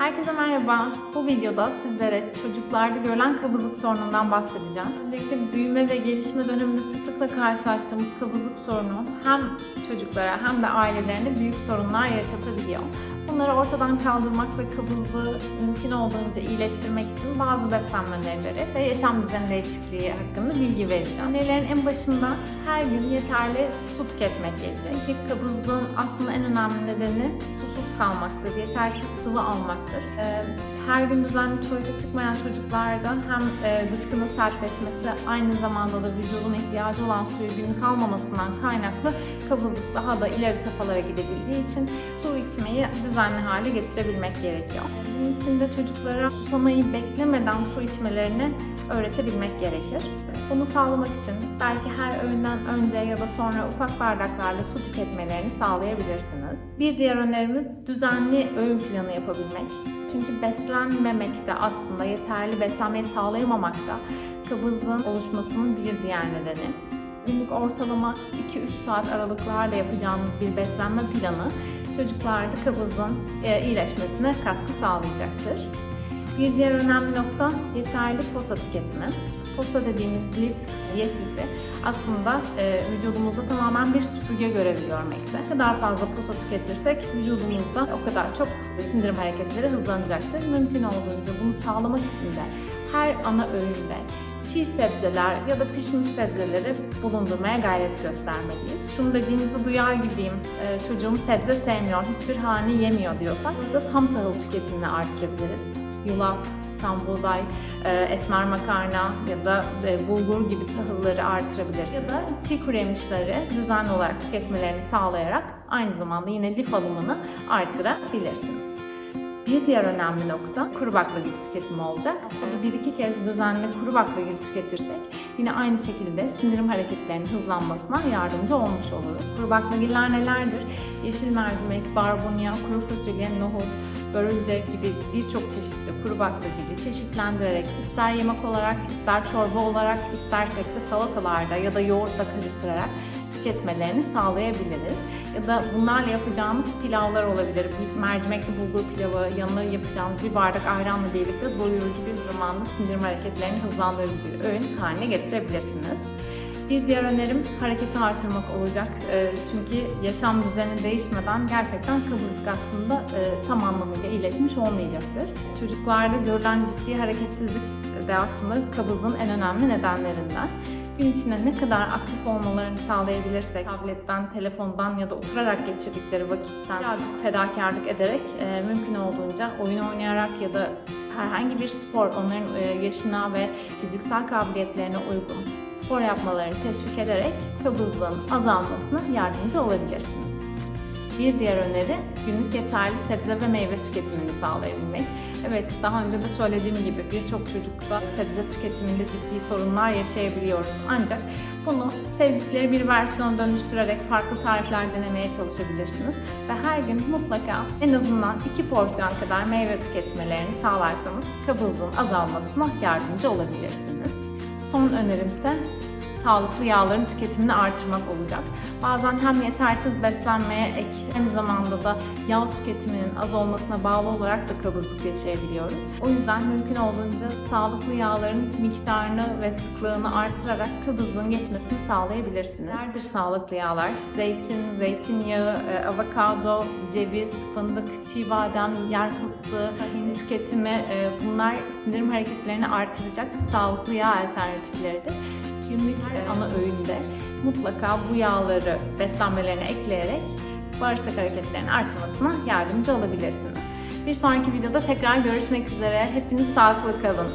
Herkese merhaba. Bu videoda sizlere çocuklarda görülen kabızlık sorunundan bahsedeceğim. Öncelikle büyüme ve gelişme döneminde sıklıkla karşılaştığımız kabızlık sorunu hem çocuklara hem de ailelerine büyük sorunlar yaşatabiliyor. Bunları ortadan kaldırmak ve kabızlığı mümkün olduğunca iyileştirmek için bazı beslenme önerileri ve yaşam düzeni değişikliği hakkında bilgi vereceğim. Önerilerin en başında her gün yeterli su tüketmek gelecek. Kabızlığın aslında en önemli nedeni susuz kalmaktır, yetersiz sıvı almaktır. Ee, Her gün düzenli tuvalete çıkmayan çocuklarda hem e, dışkının sertleşmesi aynı zamanda da vücudun ihtiyacı olan suyu gün kalmamasından kaynaklı kabızlık daha da ileri safhalara gidebildiği için su içmeyi düzenli hale getirebilmek gerekiyor. Bunun için de çocuklara susamayı beklemeden su içmelerini öğretebilmek gerekir. Bunu sağlamak için belki her öğünden önce ya da sonra ufak bardaklarla su tüketmelerini sağlayabilirsiniz. Bir diğer önerimiz düzenli öğün planı yapabilmek. Çünkü beslenmemek de aslında yeterli beslenmeyi sağlayamamak da kabızlığın oluşmasının bir diğer nedeni. Günlük ortalama 2-3 saat aralıklarla yapacağınız bir beslenme planı çocuklarda kabızın e, iyileşmesine katkı sağlayacaktır. Bir diğer önemli nokta yeterli posa tüketimi. Posa dediğimiz lif, diyet lifi aslında e, vücudumuzda tamamen bir süpürge görevi görmekte. Ne kadar fazla posa tüketirsek vücudumuzda o kadar çok sindirim hareketleri hızlanacaktır. Mümkün olduğunca bunu sağlamak için de her ana öğünde çiğ sebzeler ya da pişmiş sebzeleri bulundurmaya gayret göstermeliyiz. Şunu dediğinizi duyar gibiyim, e, çocuğum sebze sevmiyor, hiçbir halini yemiyor diyorsak burada tam tahıl tüketimini artırabiliriz. Yulaf, tam buğday, e, esmer makarna ya da e, bulgur gibi tahılları artırabilirsiniz. Ya da çiğ kuru yemişleri düzenli olarak tüketmelerini sağlayarak aynı zamanda yine lif alımını artırabilirsiniz. Bir diğer önemli nokta kuru baklagil tüketimi olacak. Bunu bir iki kez düzenli kuru baklagil tüketirsek yine aynı şekilde sindirim hareketlerinin hızlanmasına yardımcı olmuş oluruz. Kuru baklagiller nelerdir? Yeşil mercimek, barbunya, kuru fasulye, nohut, börülce gibi birçok çeşitli kuru baklagili çeşitlendirerek ister yemek olarak, ister çorba olarak, istersek de salatalarda ya da yoğurtla karıştırarak tüketmelerini sağlayabiliriz. Ya da bunlarla yapacağımız pilavlar olabilir. Bir mercimekli bulgur pilavı, yanına yapacağımız bir bardak ayranla birlikte doyurucu bir zamanda sindirim hareketlerini hızlandırıcı bir öğün haline getirebilirsiniz. Bir diğer önerim hareketi artırmak olacak. Ee, Çünkü yaşam düzeni değişmeden gerçekten kabızlık aslında e, tam anlamıyla iyileşmiş olmayacaktır. Çocuklarda görülen ciddi hareketsizlik de aslında kabızın en önemli nedenlerinden gün içinde ne kadar aktif olmalarını sağlayabilirsek, tabletten, telefondan ya da oturarak geçirdikleri vakitten birazcık fedakarlık ederek e, mümkün olduğunca oyun oynayarak ya da herhangi bir spor onların e, yaşına ve fiziksel kabiliyetlerine uygun spor yapmalarını teşvik ederek kabızlığın azalmasına yardımcı olabilirsiniz. Bir diğer öneri günlük yeterli sebze ve meyve tüketimini sağlayabilmek. Evet, daha önce de söylediğim gibi birçok çocukta sebze tüketiminde ciddi sorunlar yaşayabiliyoruz. Ancak bunu sevdikleri bir versiyona dönüştürerek farklı tarifler denemeye çalışabilirsiniz. Ve her gün mutlaka en azından iki porsiyon kadar meyve tüketmelerini sağlarsanız kabızlığın azalmasına yardımcı olabilirsiniz. Son önerimse sağlıklı yağların tüketimini artırmak olacak. Bazen hem yetersiz beslenmeye ek, aynı zamanda da yağ tüketiminin az olmasına bağlı olarak da kabızlık yaşayabiliyoruz. O yüzden mümkün olduğunca sağlıklı yağların miktarını ve sıklığını artırarak kabızlığın geçmesini sağlayabilirsiniz. Nelerdir sağlıklı yağlar? Zeytin, zeytinyağı, e, avokado, ceviz, fındık, çiğ badem, yer fıstığı, tahin tüketimi e, bunlar sindirim hareketlerini artıracak sağlıklı yağ alternatifleridir günlük ana öğünde mutlaka bu yağları beslenmelerine ekleyerek bağırsak hareketlerinin artmasına yardımcı olabilirsiniz. Bir sonraki videoda tekrar görüşmek üzere. Hepiniz sağlıklı kalın.